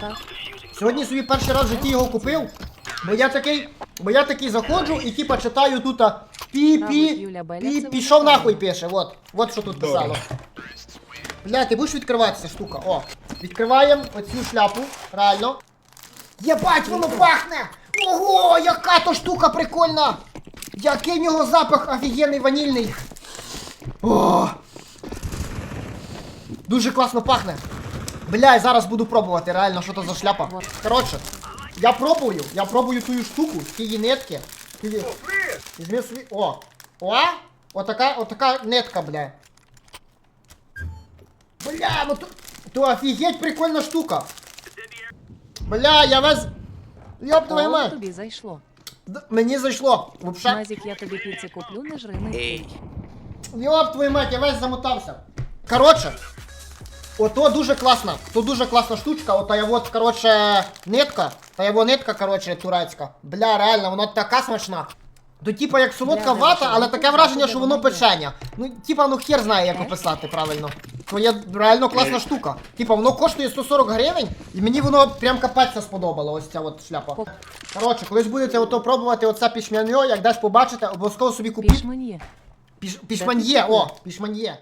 Так. Сьогодні собі перший раз в житті його купив. Бо я такий, бо я такий заходжу і типа читаю тут а, пі-пі, пі пішов нахуй пише. Вот. Вот що тут писало. Бля, ти будеш відкриватися штука. О, відкриваємо оцю шляпу, реально. Єбать, воно пахне! Ого, яка то штука прикольна! Який в нього запах офігенний ванільний. О! Дуже класно пахне. Бля, я зараз буду пробувати, реально, що то за шляпа. Коротше, я пробую, я пробую тую штуку, ті нитки. Ті... Візьми свій. О! О! Отака, отака нитка, бля. Бля, ну то, то офігеть прикольна штука. Бля, я весь. Йоп твою мать. тобі зайшло. Д- Мені зайшло. Вообще. Назік, я тобі піци куплю, не жри не. Йоп твою мать, я весь замотався. Коротше, ото дуже класна, то дуже класна штучка, ота я от, коротше, нитка, та його нитка, коротше, турецька. Бля, реально, вона така смачна. То типа як солодка Бля, вата, але таке враження, що воно печення. Ну, типа, ну хер знає, як описати правильно. То є реально класна штука. Типа, воно коштує 140 гривень, і мені воно прям капець сподобало, ось ця от шляпа. Коротше, колись будете ото пробувати оце пішмяньо, як десь побачите, обов'язково собі купіть. Пішмен'є. Піш, пішманьє, о, пішманьє.